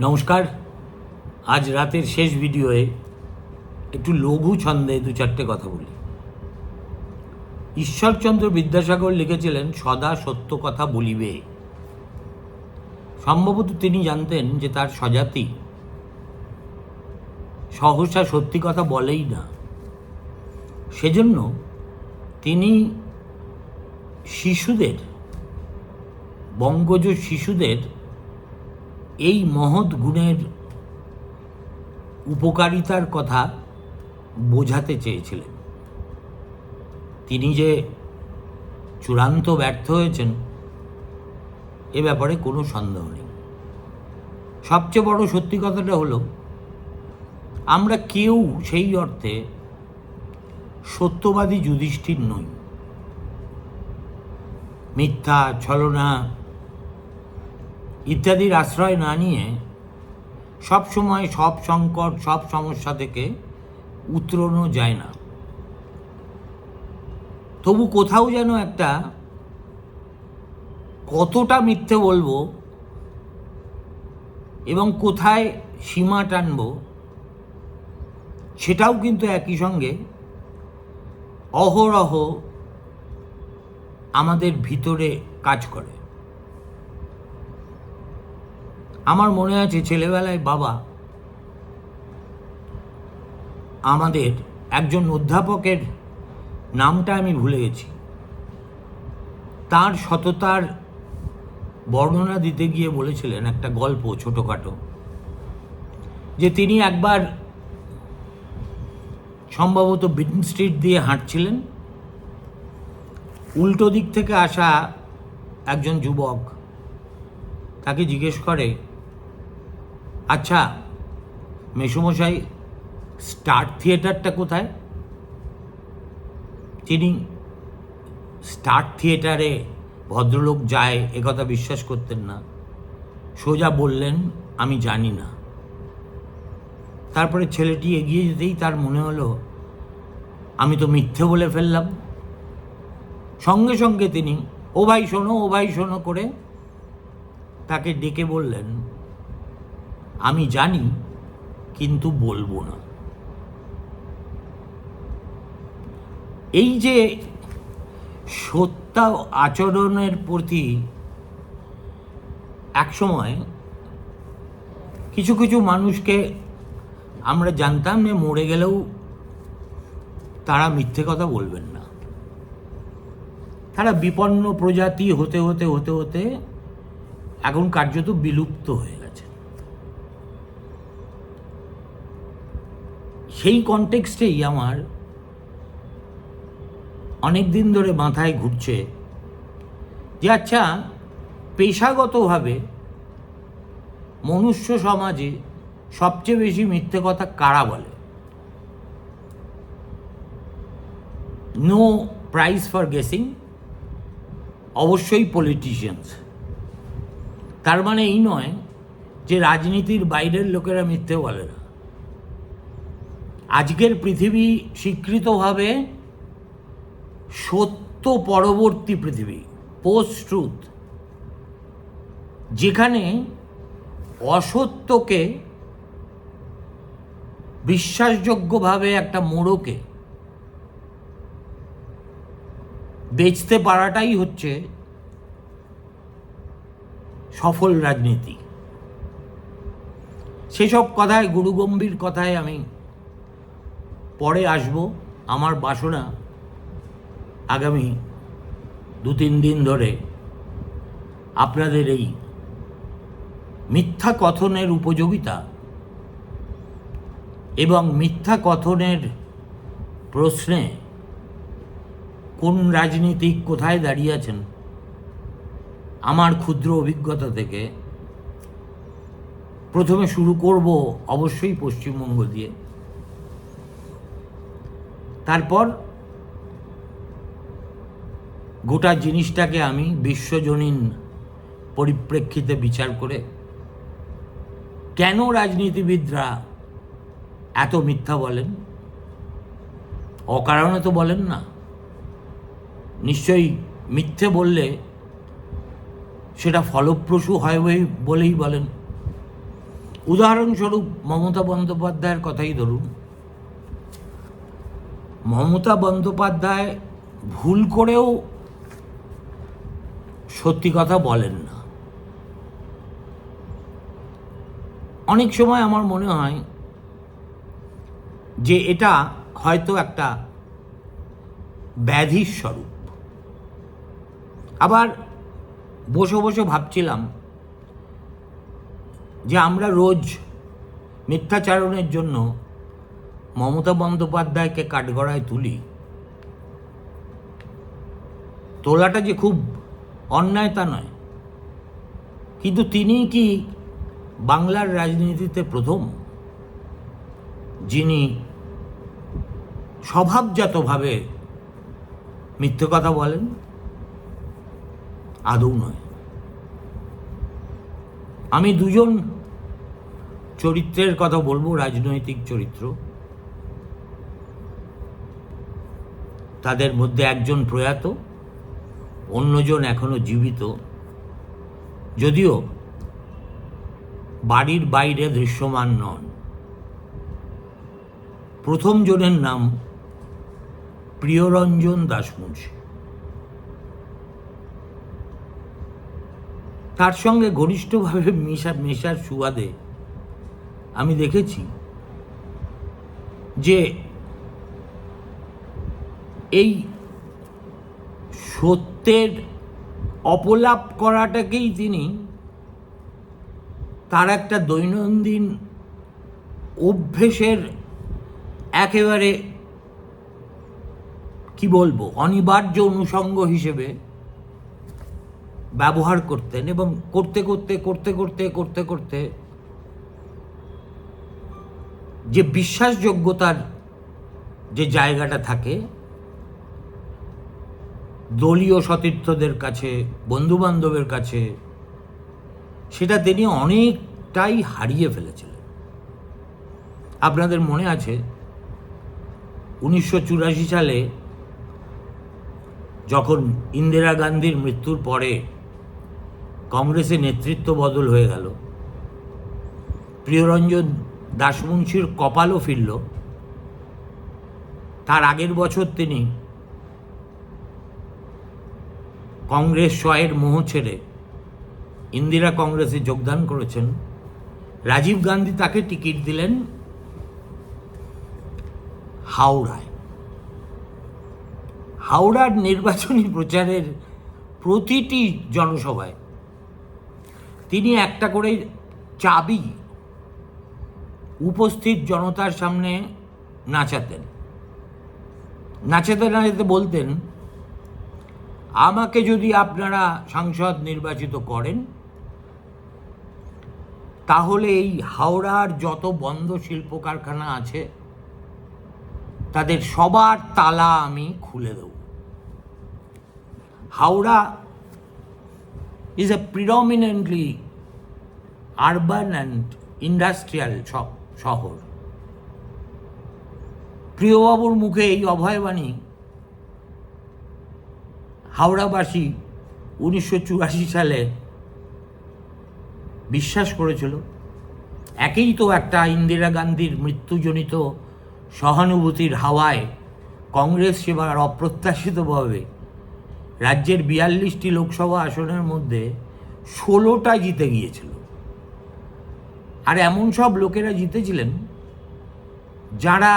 নমস্কার। আজ রাতের শেষ ভিডিওয়ে একটু লঘু ছন্দে দু চারটে কথা বলি। ঈশ্বরচন্দ্র বিদ্যাসাগর লিখেছিলেন, সদা সত্য কথা বলিবে। সম্ভবত তিনি জানতেন যে তার স্বজাতি সহসা সত্যি কথা বলেই না। সেজন্য তিনি শিশুদের, বঙ্গজ শিশুদের এই মহৎ গুণের উপকারিতার কথা বোঝাতে চেয়েছিলেন। তিনি যে চূড়ান্ত ব্যর্থ হয়েছেন, এ ব্যাপারে কোনো সন্দেহ নেই। সবচেয়ে বড় সত্যি কথাটা হলো, আমরা কেউ সেই অর্থে সত্যবাদী যুধিষ্ঠির নই। মিথ্যা, ছলনা ইত্যাদির আশ্রয় না নিয়ে সব সময় সব সংকট, সব সমস্যা থেকে উতরনো যায় না। তবু কোথাও যেন একটা কতটা মিথ্যে বলব এবং কোথায় সীমা টানবো সেটাও কিন্তু একই সঙ্গে অহরহ আমাদের ভিতরে কাজ করে। আমার মনে আছে ছেলেবেলায় বাবা আমাদের একজন অধ্যাপকের নামটা আমি ভুলে গেছি। তার সততার বর্ণনা দিতে গিয়ে বলেছিলেন একটা গল্প ছোটোখাটো, যে তিনি একবার সম্ভবত বিন স্ট্রিট দিয়ে হাঁটছিলেন। উল্টো দিক থেকে আসা একজন যুবক তাকে জিজ্ঞেস করে আচ্ছা মেসুমশাই স্টার থিয়েটারটা কোথায়? তিনি স্টার থিয়েটারে ভদ্রলোক যায় একথা বিশ্বাস করতেন না। সোজা বললেন, আমি জানি না। তারপরে ছেলেটি এগিয়ে যেতেই তার মনে হলো, আমি তো মিথ্যে বলে ফেললাম। সঙ্গে সঙ্গে তিনি, ও ভাই শোনো, ও ভাই শোনো করে তাকে ডেকে বললেন আমি জানি, কিন্তু বলব না। এই যে সত্য আচরণের প্রতি একসময় কিছু কিছু মানুষকে আমরা জানতাম যে মরে গেলেও তারা মিথ্যে কথা বলবেন না। তারা বিপন্ন প্রজাতি হতে হতে হতে হতে এখন কার্যত বিলুপ্ত হয়ে গেছে সেই কনটেক্সটেই আমার অনেক দিন ধরে মাথায় ঘুরছে যে আচ্ছা পেশাগতভাবে মনুষ্য সমাজে সবচেয়ে বেশি মিথ্যে কথা কারা বলে? নো প্রাইস ফর গেসিং অবশ্যই পলিটিশিয়ানস তার মানে এই নয় যে রাজনীতির বাইরের লোকেরা মিথ্যে বলে না। আজকের পৃথিবী স্বীকৃতভাবে সত্য পরবর্তী পৃথিবী পোস্ট ট্রুথ যেখানে অসত্যকে বিশ্বাসযোগ্যভাবে একটা মোড়কে বেচতে পারাটাই হচ্ছে সফল রাজনীতি। সেসব কথায়, গুরুগম্ভীর কথায় আমি পরে আসব আমার বাসনা আগামী দু তিন দিন ধরে আপনাদের এই মিথ্যা কথনের উপযোগিতা এবং মিথ্যা কথনের প্রশ্নে কোন রাজনীতিক কোথায় দাঁড়িয়ে আছেন আমার ক্ষুদ্র অভিজ্ঞতা থেকে প্রথমে শুরু করব অবশ্যই পশ্চিমবঙ্গ দিয়ে। গোটা জিনিসটাকে আমি বিশ্বজনীন পরিপ্রেক্ষিতে বিচার করে কেন রাজনীতিবিদরা এত মিথ্যা বলেন? অকারণে তো বলেন না। নিশ্চয়ই মিথ্যে বললে সেটা ফলপ্রসূ হয় বলেই বলেন। উদাহরণস্বরূপ মমতা বন্দ্যোপাধ্যায়ের কথাই ধরুন। মমতা বন্দ্যোপাধ্যায় ভুল করেও সত্যি কথা বলেন না। অনেক সময় আমার মনে হয় যে এটা হয়তো একটা ব্যাধির স্বরূপ। আবার বসে বসে ভাবছিলাম যে আমরা রোজ মিথ্যাচারণের জন্য মমতা বন্দ্যোপাধ্যায়কে কাঠগড়ায় তুলি, তোলাটা যে খুব অন্যায় তা নয়। কিন্তু তিনি কি বাংলার রাজনীতিতে প্রথম? যিনি স্বভাবজাতভাবে মিথ্যে কথা বলেন, আদৌ নয়। আমি দুজন চরিত্রের কথা বলব, রাজনৈতিক চরিত্র। তাদের মধ্যে একজন প্রয়াত, অন্যজন এখনও জীবিত। যদিও বাড়ির বাইরে দৃশ্যমান নন। প্রথম জনের নাম প্রিয়রঞ্জন দাসমুন্সী তার সঙ্গে ঘনিষ্ঠভাবে মেশা মেশার সুবাদে আমি দেখেছি যে এই সত্যের অপলাপ করাটাকেই তিনি তার একটা দৈনন্দিন অভ্যেসের একেবারে কি বলব, অনিবার্য অনুষঙ্গ হিসেবে ব্যবহার করতেন এবং করতে করতে করতে করতে করতে করতে যে বিশ্বাসযোগ্যতার যে জায়গাটা থাকে দলীয় সতীর্থদের কাছে বন্ধু বান্ধবের কাছে, সেটা তিনি অনেকটাই হারিয়ে ফেলেছিলেন। আপনাদের মনে আছে, উনিশশো চুরাশি সালে যখন ইন্দিরা গান্ধীর মৃত্যুর পরে কংগ্রেসের নেতৃত্ব বদল হয়ে গেল, প্রিয়রঞ্জন দাসমুন্সির কপালও ফিরল। তার আগের বছর তিনি কংগ্রেস শয়ের মোহ ছেড়ে ইন্দিরা কংগ্রেসে যোগদান করেছেন। রাজীব গান্ধী তাকে টিকিট দিলেন হাওড়ায়। হাওড়ার নির্বাচনী প্রচারের প্রতিটি জনসভায় তিনি একটা করে চাবি উপস্থিত জনতার সামনে নাচাতেন। নাচাতে নাচাতে বলতেন আমাকে যদি আপনারা সাংসদ নির্বাচিত করেন, তাহলে এই হাওড়ার যত বন্ধ শিল্প কারখানা আছে, তাদের সবার তালা আমি খুলে দেব। Howrah is a predominantly urban and industrial শহর। প্রিয়বাবুর মুখে এই অভয়বাণী হাওড়াবাসী উনিশশো চুরাশি সালে বিশ্বাস করেছিল। একেই তো একটা ইন্দিরা গান্ধীর মৃত্যুজনিত সহানুভূতির হাওয়ায় কংগ্রেস সেবার অপ্রত্যাশিতভাবে রাজ্যের বিয়াল্লিশটি লোকসভা আসনের মধ্যে ষোলোটা জিতে গিয়েছিল। আর এমন সব লোকেরা জিতেছিলেন যারা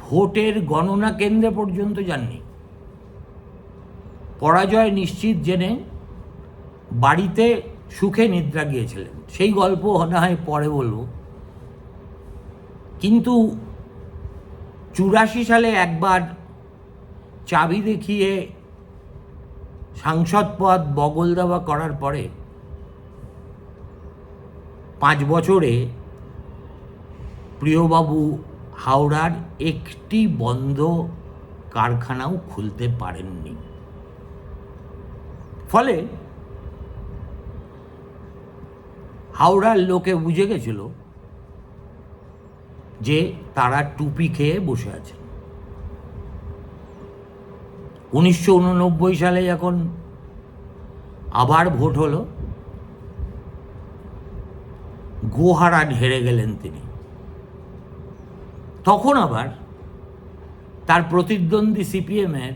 ভোটের গণনা কেন্দ্রে পর্যন্ত যাননি। পরাজয় নিশ্চিত জেনে বাড়িতে সুখে নিদ্রা গিয়েছিলেন। সেই গল্প না হয় পরে বলব। কিন্তু চুরাশি সালে একবার চাবি দেখিয়ে সাংসদ পদ বগল দেওয়া করার পরে পাঁচ বছরে প্রিয়বাবু হাওড়ার একটি বন্ধ কারখানাও খুলতে পারেননি। ফলে হাওড়ার লোকে বুঝে গেছিল যে তারা টুপি খেয়ে বসে আছেন উনিশশো উননব্বই সালে যখন আবার ভোট হলো গোহারান হেরে গেলেন তিনি। তখন আবার তার প্রতিদ্বন্দ্বী সিপিএমের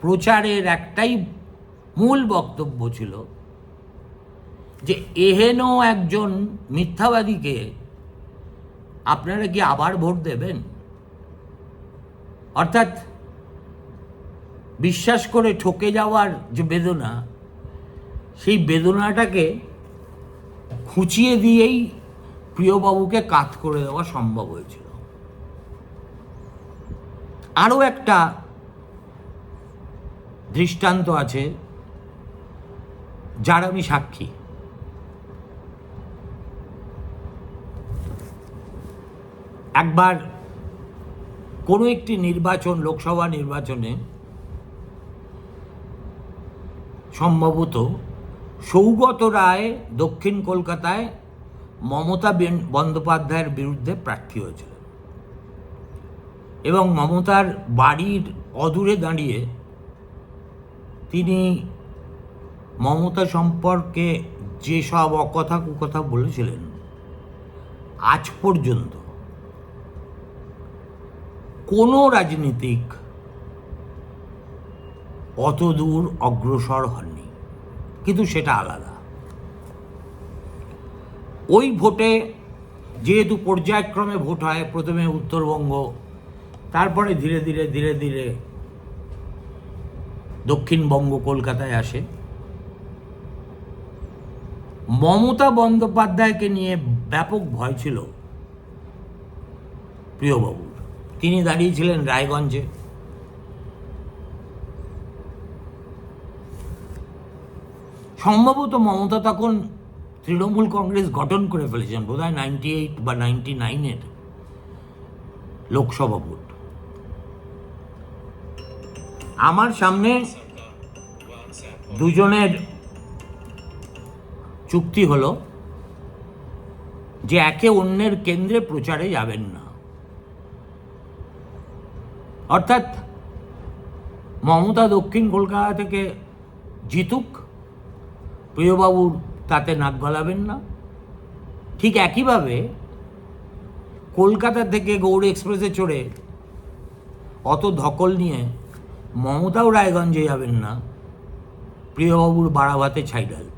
প্রচারের একটাই বক্তব্য ছিল যে এহেন একজন মিথ্যাবাদীকে আপনারা কি আবার ভোট দেবেন? অর্থাৎ বিশ্বাস করে ঠকে যাওয়ার যে বেদনা, সেই বেদনাটাকে খুঁচিয়ে দিয়েই প্রিয়বাবুকে কাত করে দেওয়া সম্ভব হয়েছিল। আরও একটা দৃষ্টান্ত আছে যার আমি সাক্ষী। একবার কোনো একটি নির্বাচন, লোকসভা নির্বাচনে সম্ভবত সৌগত রায় দক্ষিণ কলকাতায় মমতা বেন- বন্দ্যোপাধ্যায়ের বিরুদ্ধে প্রার্থী হয়েছিল এবং মমতার বাড়ির অদূরে দাঁড়িয়ে তিনি মমতা সম্পর্কে যেসব অকথা কুকথা বলেছিলেন, আজ পর্যন্ত কোনো রাজনীতিক অত দূর অগ্রসর হননি, কিন্তু সেটা আলাদা। ওই ভোটে যেহেতু পর্যায়ক্রমে ভোট হয়, প্রথমে উত্তরবঙ্গ, তারপরে ধীরে ধীরে ধীরে ধীরে দক্ষিণবঙ্গ কলকাতায় আসে। মমতা বন্দ্যোপাধ্যায়কে নিয়ে ব্যাপক ভয় ছিল প্রিয়বাবুর তিনি দাঁড়িয়েছিলেন রায়গঞ্জে। সম্ভবত মমতা তখন তৃণমূল কংগ্রেস গঠন করে ফেলেছেন বোধ হয় নাইনটি এইট বা নাইনটি নাইনের লোকসভা ভোট। আমার সামনে দুজনের চুক্তি হলো যে একে অন্যের কেন্দ্রে প্রচারে যাবেন না। অর্থাৎ মমতা দক্ষিণ কলকাতা থেকে জিতুক, প্রিয়বাবুর তাতে নাক গলাবেন না। ঠিক একইভাবে কলকাতা থেকে গৌড় এক্সপ্রেসে চড়ে অত ধকল নিয়ে মমতাও রায়গঞ্জে যাবেন না, প্রিয়বাবুর বাড়াভাতে ছাই ডালতে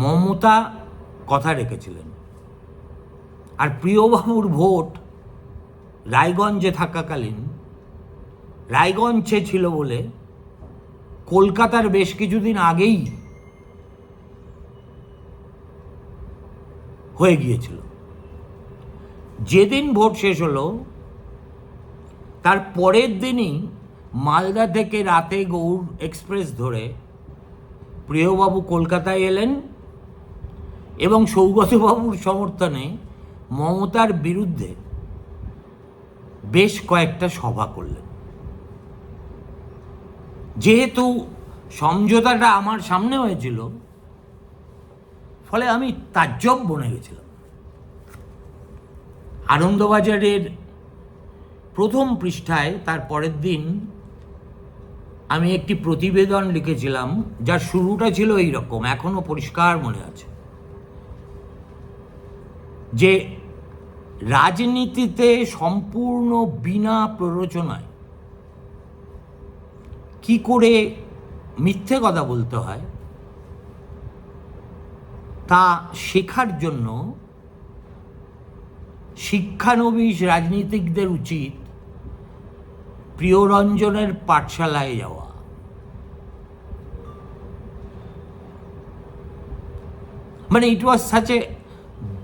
মমতা কথা রেখেছিলেন। আর প্রিয়বাবুর ভোট রায়গঞ্জে থাকাকালীন, রায়গঞ্জে ছিল বলে কলকাতার বেশ কিছুদিন আগেই হয়ে গিয়েছিল। যেদিন ভোট শেষ হলো, তার পরের দিনই মালদা থেকে রাতে গৌড় এক্সপ্রেস ধরে প্রিয়বাবু কলকাতায় এলেন। এবং সৌগতবাবুর সমর্থনে মমতার বিরুদ্ধে বেশ কয়েকটা সভা করলেন। যেহেতু সমঝোতাটা আমার সামনে হয়েছিল, ফলে আমি তাজ্জব বনে গেছিলাম। আনন্দবাজারের প্রথম পৃষ্ঠায় তার পরের দিন আমি একটি প্রতিবেদন লিখেছিলাম, যার শুরুটা ছিল এই রকম এখনও পরিষ্কার মনে আছে। যে রাজনীতিতে সম্পূর্ণ বিনা প্ররোচনায় কি করে মিথ্যে কথা বলতে হয়, তা শেখার জন্য শিক্ষানবিশ রাজনীতিকদের উচিত প্রিয়রঞ্জনের পাঠশালায় যাওয়া। মানে it was such a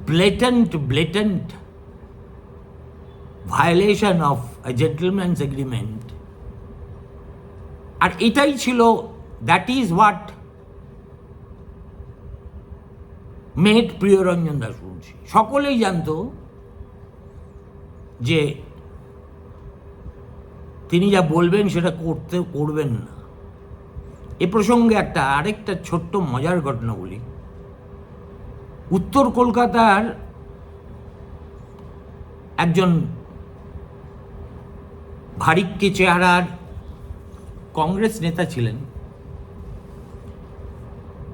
blatant blatant violation of gentleman's agreement আর এটাই ছিল that is what made Priyaranjan Das Munshi সকলেই জানতো যে তিনি যা বলবেন সেটা করতে করবেন না এ প্রসঙ্গে একটা আরেকটা ছোট্ট মজার ঘটনা বলি উত্তর কলকাতার একজন ভারিক্কি চেহারার কংগ্রেস নেতা ছিলেন।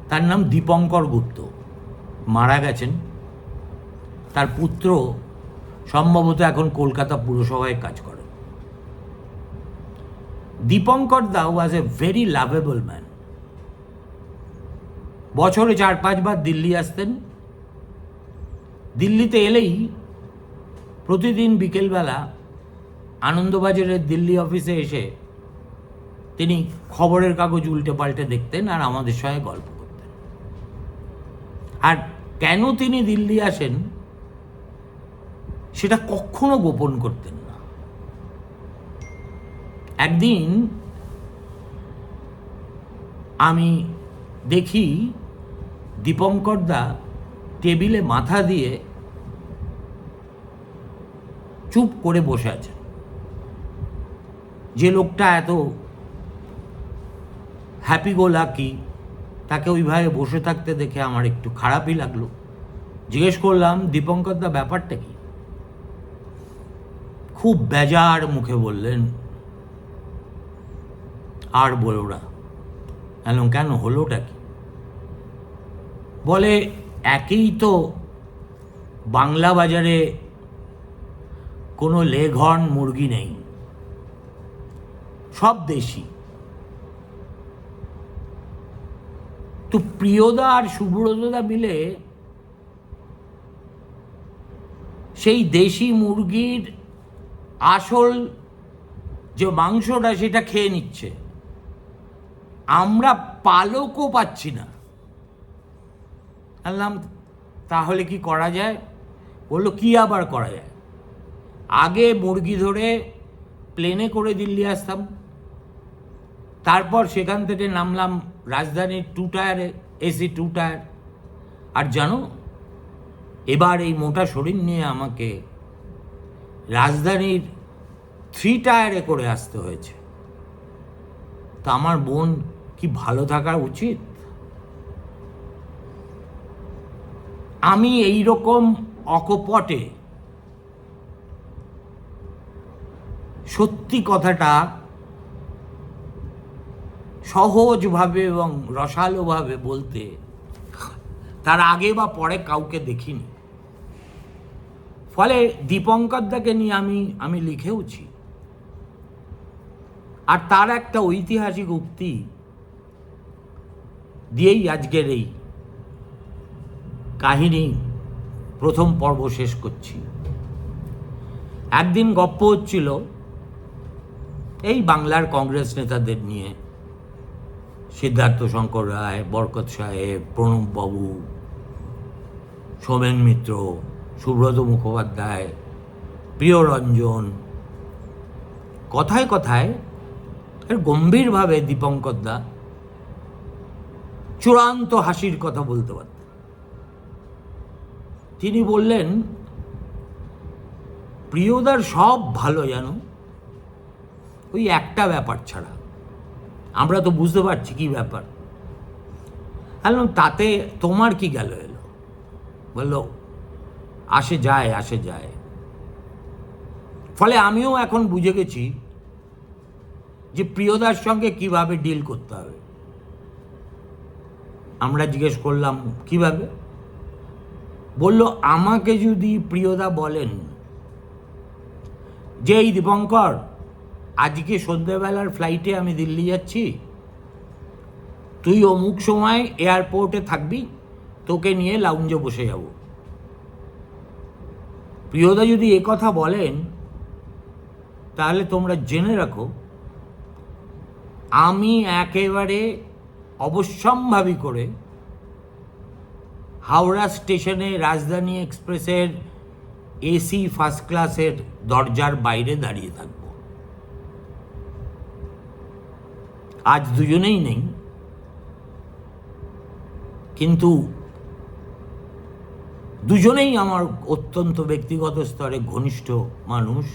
তার নাম দীপঙ্কর গুপ্ত। মারা গেছেন। তার পুত্র সম্ভবত এখন কলকাতা পুরসভায় কাজ করে Dipankar da was a very lovable man বছরে চার পাঁচবার দিল্লি আসতেন। দিল্লিতে এলেই প্রতিদিন বিকেলবেলা আনন্দবাজারের দিল্লি অফিসে এসে তিনি খবরের কাগজ উল্টে পাল্টে দেখতেন আর আমাদের সঙ্গে গল্প করতেন। আর কেন তিনি দিল্লি আসেন সেটা কখনো গোপন করতেন না। একদিন আমি দেখি দীপঙ্কর দা টেবিলে মাথা দিয়ে চুপ করে বসে আছেন যে লোকটা এত হ্যাপি গো লাকি তাকে ওইভাবে বসে থাকতে দেখে আমার একটু খারাপই লাগল। জিজ্ঞেস করলাম, দীপঙ্কর দা, ব্যাপারটা কি? খুব বেজার মুখে বললেন, আর বলো না। কেন? হলোটা কি? বলে একেই তো বাংলা বাজারে কোনো লেঘর্ন মুরগি নেই। সব দেশি। তো প্রিয়দা আর সুব্রতদা মিলে সেই দেশি মুরগির আসল যে মাংসটা, সেটা খেয়ে নিচ্ছে। আমরা পালকও পাচ্ছি না। বললাম তাহলে কি করা যায়? বলল, কি আবার করা যায়? আগে মুরগি ধরে প্লেনে করে দিল্লি আসতাম। তারপর সেখান থেকে নামলাম রাজধানীর টু টায়ারে এসি টু টায়ার আর জানো, এবার এই মোটা শরীর নিয়ে আমাকে রাজধানীর থ্রি টায়ারে করে আসতে হয়েছে। তা আমার বোন কি ভালো থাকা উচিত? আমি এই রকম অকপটে সত্যি কথাটা সহজভাবে এবং রসালোভাবে বলতে তার আগে বা পরে কাউকে দেখিনি। ফলে দীপঙ্কর দাকে নিয়ে আমি আমি লিখেওছি। আর তার একটা ঐতিহাসিক উক্তি দিয়েই আজকের এই কাহিনী প্রথম পর্ব শেষ করছি। একদিন গপ্প হচ্ছিল, এই বাংলার কংগ্রেস নেতাদের নিয়ে। সিদ্ধার্থ শঙ্কর রায়, বরকত সাহেব প্রণববাবু সোমেন মিত্র, সুব্রত মুখোপাধ্যায়, প্রিয়রঞ্জন, কথায় কথায় এর গম্ভীরভাবে দীপঙ্কর দা চূড়ান্ত হাসির কথা বলতে পারতেন। তিনি বললেন, প্রিয়দার সব ভালো জানো। ওই একটা ব্যাপার ছাড়া। আমরা তো বুঝতে পারছি কি ব্যাপার। বললাম, তাতে তোমার কি গেল এলো? বলল, আসে যায় আসে যায়। ফলে আমিও এখন বুঝে গেছি যে প্রিয়দার সঙ্গে কীভাবে ডিল করতে হবে। আমরা জিজ্ঞেস করলাম, কীভাবে? বলল, আমাকে যদি প্রিয়দা বলেন যে, এই দীপঙ্কর, আজকে সন্ধ্যেবেলার ফ্লাইটে আমি দিল্লি যাচ্ছি। তুই অমুক সময় এয়ারপোর্টে থাকবি, তোকে নিয়ে লাউঞ্জে বসে যাব। প্রিয়দা যদি কথা বলেন, তাহলে তোমরা জেনে রাখো, আমি একেবারে অবশ্যম্ভাবী করে হাওড়া স্টেশনে রাজধানী এক্সপ্রেসের এসি ফার্স্ট ক্লাসের দরজার বাইরে দাঁড়িয়ে থাকব। আজ দুজনেই নেই। কিন্তু দুজনেই আমার অত্যন্ত ব্যক্তিগত স্তরে ঘনিষ্ঠ মানুষ।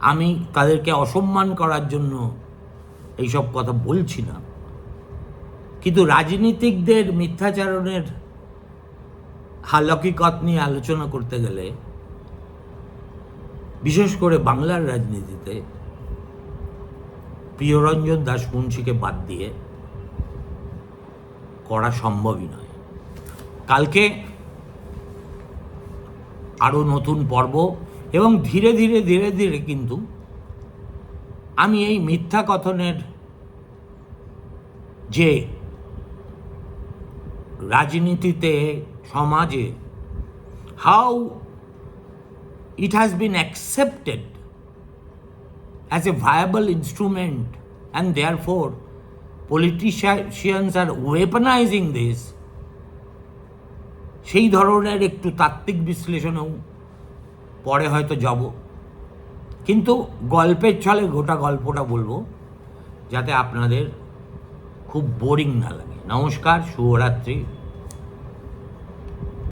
আমি তাদেরকে অসম্মান করার জন্য এইসব কথা বলছি না। কিন্তু রাজনীতিকদের মিথ্যাচারণের হালকিকত নিয়ে আলোচনা করতে গেলে, বিশেষ করে বাংলার রাজনীতিতে, প্রিয়রঞ্জন দাস মুন্সিকে বাদ দিয়ে করা সম্ভবই নয়। কালকে আরও নতুন পর্ব এবং ধীরে ধীরে ধীরে ধীরে কিন্তু আমি এই মিথ্যা কথনের যে রাজনীতিতে, সমাজে how it has been accepted as a viable instrument and therefore politicians are weaponising this সেই ধরনের একটু তাত্ত্বিক বিশ্লেষণেও পরে হয়তো যাব। কিন্তু গল্পের ছলে গোটা গল্পটা বলব, যাতে আপনাদের খুব বোরিং না লাগে। নমস্কার শুভরাত্রি